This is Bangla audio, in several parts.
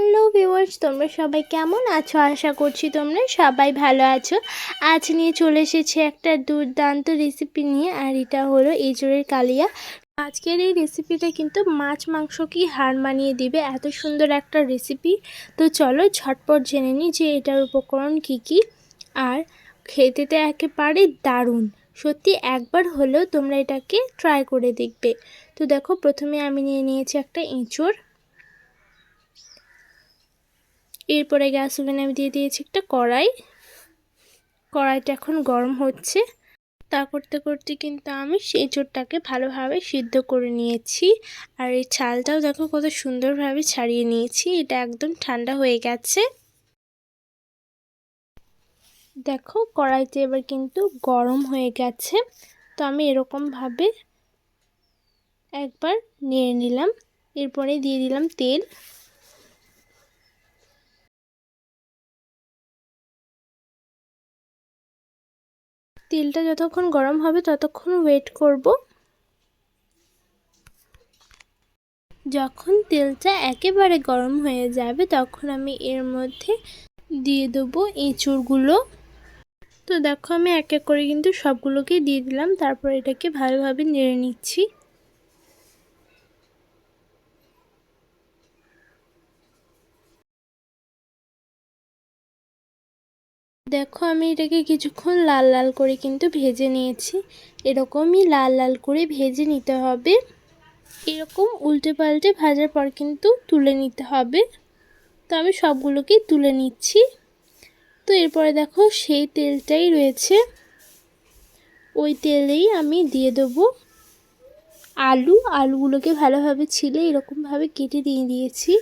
হ্যালো ভিউয়ার্স, তোমরা সবাই কেমন আছো? আশা করছি তোমরা সবাই ভালো আছো। আজ নিয়ে চলে এসেছি একটা দুর্দান্ত রেসিপি নিয়ে, আর এটা হলো এঁচড়ের কালিয়া। আজকের এই রেসিপিটা কিন্তু মাছ মাংস মাংসকেই হার মানিয়ে দিবে? এত সুন্দর একটা রেসিপি তো চলো ঝটপট জেনে নিই যে এটার উপকরণ কি কি। আর খেতে তো একেবারে দারুণ। সত্যি একবার হলেও তোমরা এটাকে ট্রাই করে দেখবে। তো দেখো, প্রথমে আমি নিয়ে নিয়েছি একটা এঁচড়। এরপরে গ্যাস ওভেনে আমি দিয়ে দিয়েছি একটা কড়াই। কড়াইটা এখন গরম হচ্ছে। তা করতে করতে কিন্তু আমি সেই চোরটাকে ভালোভাবে সিদ্ধ করে নিয়েছি। আর এই ছালটাও দেখো কত সুন্দরভাবে ছাড়িয়ে নিয়েছি। এটা একদম ঠান্ডা হয়ে গেছে। দেখো কড়াইতে এবার কিন্তু গরম হয়ে গেছে। তো আমি এরকমভাবে একবার নিয়ে নিলাম। এরপরে দিয়ে দিলাম তেল। তেলটা যতক্ষণ গরম হবে ততক্ষণ ওয়েট করব। যখন তেলটা একেবারে গরম হয়ে যাবে তখন আমি এর মধ্যে দিয়ে দেবো এঁচুড়গুলো তো দেখো আমি এক এক করে কিন্তু সবগুলোকে দিয়ে দিলাম, তারপর এটাকে ভালোভাবে নেড়ে নিচ্ছি। দেখো, আমি এটাকে কিছুক্ষণ লাল লাল করে কিন্তু ভেজে নিয়েছি। এরকমই লাল লাল করে ভেজে নিতে হবে। এরকম উল্টে পাল্টে ভাজার পর কিন্তু তুলে নিতে হবে। তো আমি সবগুলোকেই তুলে নিচ্ছি। তো এরপরে দেখো, সেই তেলটাই রয়েছে। ওই তেলেই আমি দিয়ে দেবো আলু। আলুগুলোকে ভালোভাবে ছিলে এরকমভাবে কেটে দিয়ে দিয়েছি।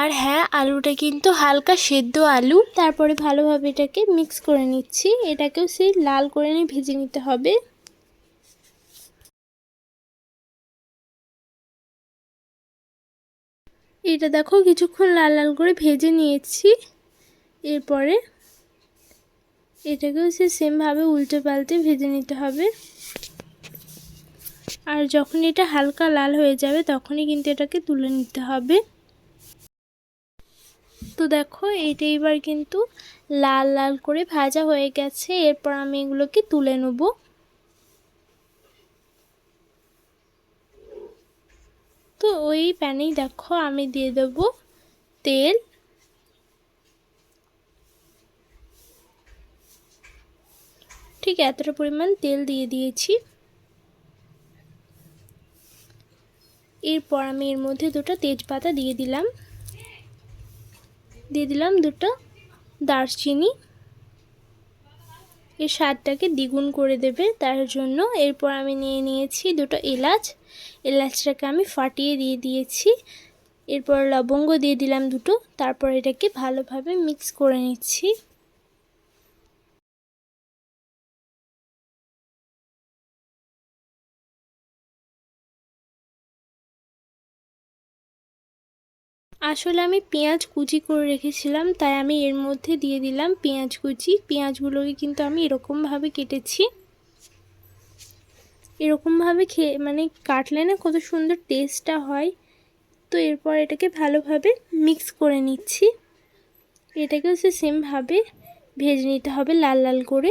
আর হ্যাঁ আলুটা কিন্তু হালকা সেদ্ধ আলু। তারপরে ভালোভাবে এটাকে মিক্স করে নিচ্ছি। এটাকেও সেই লাল করে নিয়ে ভেজে নিতে হবে। এটা দেখো, কিছুক্ষণ লাল লাল করে ভেজে নিয়েছি। এরপরে এটাকেও সে সেমভাবে উল্টে পাল্টে ভেজে নিতে হবে। আর যখন এটা হালকা লাল হয়ে যাবে, তখনই কিন্তু এটাকে তুলে নিতে হবে। তো দেখো, এইটা এবার কিন্তু লাল লাল করে ভাজা হয়ে গেছে। এরপর আমি এগুলোকে তুলে নেব। তো ওই প্যানেই দেখো, আমি দিয়ে দেব তেল। ঠিক এতটা পরিমাণ তেল দিয়ে দিয়েছি। এরপর আমি এর মধ্যে দুটো তেজপাতা দিয়ে দিলাম। দিয়ে দিলাম দুটো দারচিনি। এর স্বাদটাকে দ্বিগুণ করে দেবে তার জন্য। এরপর আমি নিয়ে নিয়েছি দুটো এলাচ। এলাচটাকে আমি ফাটিয়ে দিয়ে দিয়েছি। এরপর লবঙ্গ দিয়ে দিলাম দুটো। তারপর এটাকে ভালোভাবে মিক্স করে নিচ্ছি। আসলে আমি পেঁয়াজ কুচি করে রেখেছিলাম, তাই আমি এর মধ্যে দিয়ে দিলাম পেঁয়াজ কুচি। পেঁয়াজগুলোকে কিন্তু আমি এরকমভাবে কেটেছি। এরকমভাবে খেয়ে মানে কাটলে না কত সুন্দর টেস্টটা হয়। তো এরপর এটাকে ভালোভাবে মিক্স করে নিচ্ছি। এটাকেও সে সেমভাবে ভেজে নিতে হবে লাল লাল করে।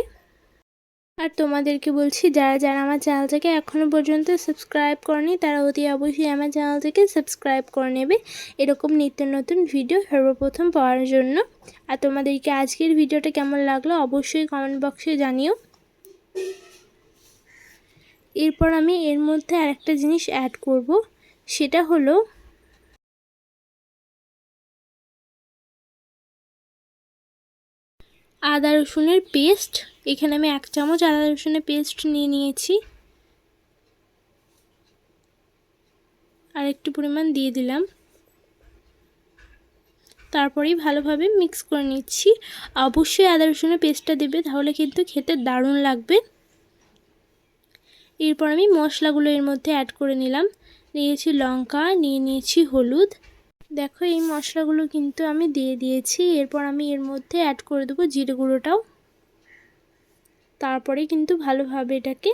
আর তোমাদেরকে বলছি, যারা যারা আমার চ্যানেলটাকে এখনও পর্যন্ত সাবস্ক্রাইব করেনি, তারা অতি অবশ্যই আমার চ্যানেলটাকে সাবস্ক্রাইব করে নেবে। এরকম নিত্য নতুন ভিডিও সর্বপ্রথম পাওয়ার জন্য। আর তোমাদেরকে আজকের ভিডিওটা কেমন লাগল, অবশ্যই কমেন্ট বক্সে জানিও। এরপর আমি এর মধ্যে আরেকটা জিনিস অ্যাড করব, সেটা হলো আদা রসুনের পেস্ট। এখানে আমি এক চামচ আদা রসুনের পেস্ট নিয়ে নিয়েছি। আর একটু পরিমাণ দিয়ে দিলাম। তারপরেই ভালোভাবে মিক্স করে নিচ্ছি। অবশ্যই আদা রসুনের পেস্টটা দেবে, তাহলে কিন্তু খেতে দারুণ লাগবে। এরপর আমি মশলাগুলো এর মধ্যে অ্যাড করে নিলাম। নিয়েছি লঙ্কা, নিয়ে নিয়েছি হলুদ। দেখো, এই মশলাগুলো কিন্তু আমি দিয়ে দিয়েছি। এরপর আমি এর মধ্যে অ্যাড করে দেবো জিরে গুঁড়োটাও। তারপরে কিন্তু ভালোভাবে এটাকে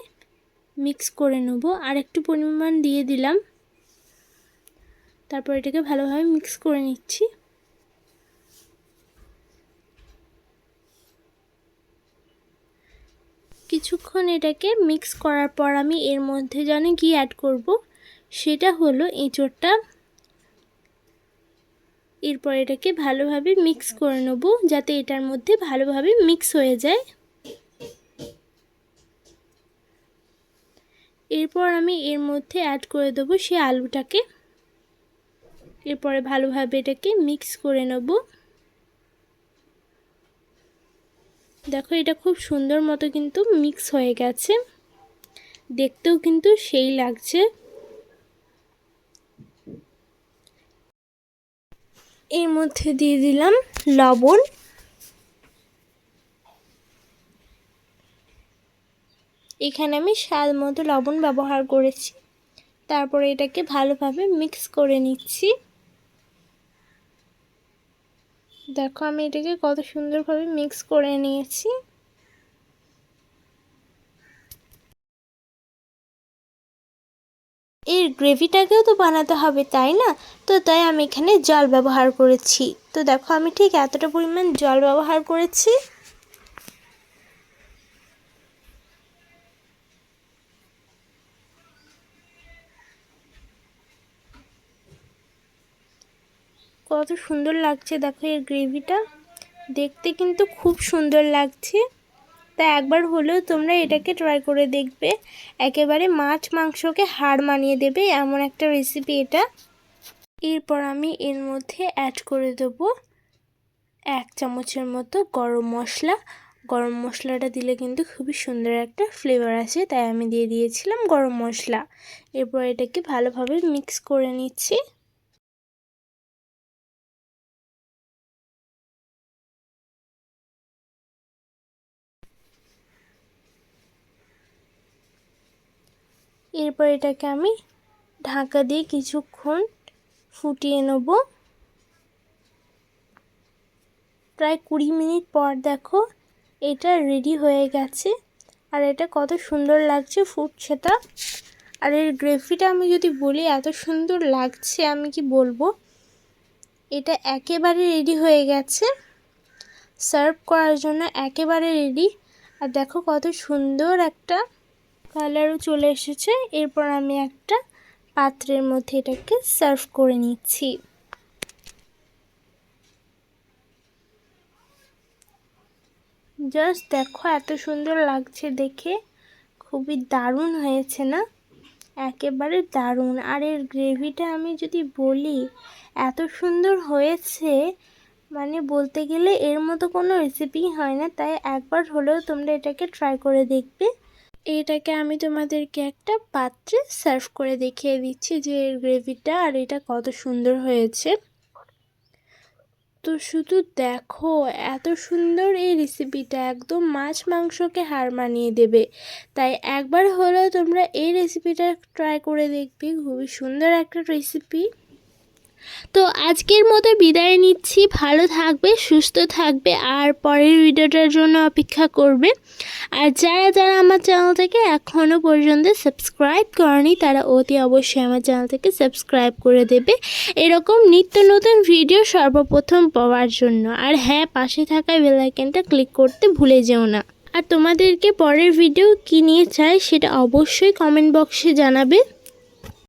মিক্স করে নেব। আর একটু পরিমাণ দিয়ে দিলাম। তারপর এটাকে ভালোভাবে মিক্স করে নিচ্ছি। কিছুক্ষণ এটাকে মিক্স করার পর আমি এর মধ্যে জানি কি অ্যাড করব? সেটা হলো এঁচোড়টা এরপর এটাকে ভালোভাবে মিক্স করে নেব যাতে এটার মধ্যে ভালোভাবে মিক্স হয়ে যায়। এরপর আমি এর মধ্যে অ্যাড করে দেবো সে আলুটাকে। এরপরে ভালোভাবে এটাকে মিক্স করে নেব। দেখো এটা খুব সুন্দর মতো কিন্তু মিক্স হয়ে গেছে। দেখতেও কিন্তু সেই লাগছে। এর মধ্যে দিয়ে দিলাম লবণ। এখানে আমি স্বাদ মতো লবণ ব্যবহার করেছি। তারপরে এটাকে ভালোভাবে মিক্স করে নিচ্ছি। দেখো আমি এটাকে কত সুন্দরভাবে মিক্স করে নিয়েছি। এর গ্রেভিটাকেও তো বানাতে হবে, তাই না? তো তাই আমি এখানে জল ব্যবহার করেছি। তো দেখো, আমি ঠিক এতটা পরিমাণ জল ব্যবহার করেছি। কত সুন্দর লাগছে, দেখো এর গ্রেভিটা। দেখতে কিন্তু খুব সুন্দর লাগছে। তা একবার হলেও তোমরা এটাকে ট্রাই করে দেখবে। একেবারে মাছ মাংসকে হাড় মানিয়ে দেবে এমন একটা রেসিপি এটা। এরপর আমি এর মধ্যে অ্যাড করে দেবো এক চামচের মতো গরম মশলা। গরম মশলাটা দিলে কিন্তু খুবই সুন্দর একটা ফ্লেভার আছে তাই আমি দিয়ে দিয়েছিলাম গরম মশলা। এরপর এটাকে ভালোভাবে মিক্স করে নিচ্ছি। এরপর এটাকে আমি ঢাকা দিয়ে কিছুক্ষণ ফুটিয়ে নেব। প্রায় কুড়ি মিনিট পর দেখো এটা রেডি হয়ে গেছে। আর এটা কত সুন্দর লাগছে ফুটছে ফুটছেটা। আর এর গ্রেভিটা আমি যদি বলি এত সুন্দর লাগছে আমি কি বলব? এটা একেবারে রেডি হয়ে গেছে। সার্ভ করার জন্য একেবারে রেডি আর দেখো কত সুন্দর একটা কালারও চলে এসেছে। এরপর আমি একটা পাত্রের মধ্যে এটাকে সার্ভ করে নিচ্ছি। জাস্ট দেখো এত সুন্দর লাগছে দেখে। খুবই দারুণ হয়েছে না? একেবারে দারুণ। আর এর গ্রেভিটা আমি যদি বলি, এত সুন্দর হয়েছে মানে বলতে গেলে এর মতো কোনো রেসিপি হয় না। তাই একবার হলেও তোমরা এটাকে ট্রাই করে দেখবে। এটাকে আমি তোমাদেরকে একটা পাত্রে সার্ভ করে দেখিয়ে দিচ্ছি যে এর গ্রেভিটা আর এটা কত সুন্দর হয়েছে। তো শুধু দেখো, এত সুন্দর এই রেসিপিটা একদম মাছ মাংসকে হার মানিয়ে দেবে। তাই একবার হলেও তোমরা এই রেসিপিটা ট্রাই করে দেখবে, খুবই সুন্দর একটা রেসিপি। তো আজকের মতো বিদায় নিচ্ছি। ভালো থাকবে, সুস্থ থাকবে আর পরের ভিডিওটার জন্য অপেক্ষা করবে। আর যারা যারা আমার চ্যানেল থেকে এখনও পর্যন্ত সাবস্ক্রাইব করেনি, তারা অতি অবশ্যই আমার চ্যানেল থেকে সাবস্ক্রাইব করে দেবে। এরকম নিত্য নতুন ভিডিও সর্বপ্রথম পাওয়ার জন্য। আর হ্যাঁ পাশে থাকা বেলাইকেনটা ক্লিক করতে ভুলে যেও না। আর তোমাদেরকে পরের ভিডিও কী নিয়ে চাই, সেটা অবশ্যই কমেন্ট বক্সে জানাবে।